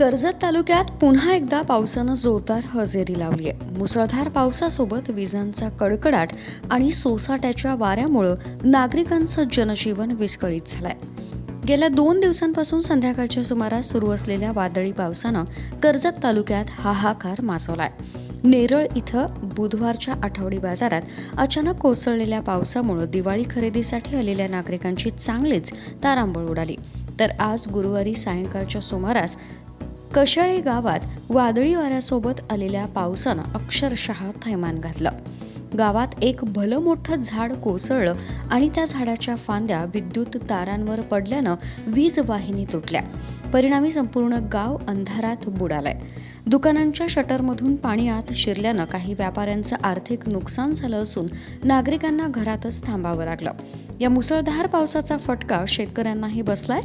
कर्जत तालुक्यात पुन्हा एकदा पावसानं जोरदार हजेरी लावली आहे. मुसळधार पावसासोबत विजांचा कडकडाट आणि सोसाट्याच्या वाऱ्यामुळं नागरिकांचं जनजीवन विस्कळीत झालंय. गेल्या दोन दिवसांपासून संध्याकाळच्या सुमारास सुरू असलेल्या वादळी पावसानं कर्जत तालुक्यात हाहाकार माजवलाय. नेरळ इथं बुधवारच्या आठवडी बाजारात अचानक कोसळलेल्या पावसामुळं दिवाळी खरेदीसाठी आलेल्या नागरिकांची चांगलीच तारांबळ उडाली. तर आज गुरुवारी सायंकाळच्या सुमारास कशाळे गावात वादळी वाऱ्यासोबत आलेल्या पावसानं अक्षरशः थैमान घातलं. गावात एक भलं मोठं झाड कोसळलं आणि त्या झाडाच्या फांद्या विद्युत तारांवर पडल्यानं वीज वाहिनी तुटल्या. परिणामी संपूर्ण गाव अंधारात बुडालंय. दुकानांच्या शटरमधून पाणी आत शिरल्यानं काही व्यापाऱ्यांचं आर्थिक नुकसान झालं असून नागरिकांना घरातच थांबावं लागलं. या मुसळधार पावसाचा फटका शेतकऱ्यांनाही बसलाय.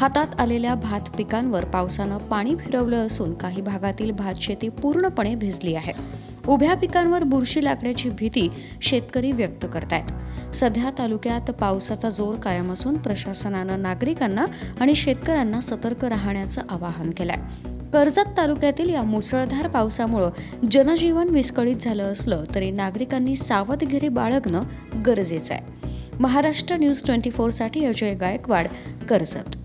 हातात आलेल्या भात पिकांवर पावसानं पाणी फिरवलं असून काही भागातील भात शेती पूर्णपणे भिजली आहे. उभ्या पिकांवर बुरशी लागण्याची भीती शेतकरी व्यक्त करतायत. सध्या तालुक्यात पावसाचा जोर कायम असून प्रशासनानं नागरिकांना आणि शेतकऱ्यांना सतर्क राहण्याचं आवाहन केलंय. कर्जत तालुक्यातील या मुसळधार पावसामुळं जनजीवन विस्कळीत झालं असलं तरी नागरिकांनी सावधगिरी बाळगणं गरजेचं आहे. महाराष्ट्र न्यूज ट्वेंटी फोरसाठी अजय गायकवाड कर्जत.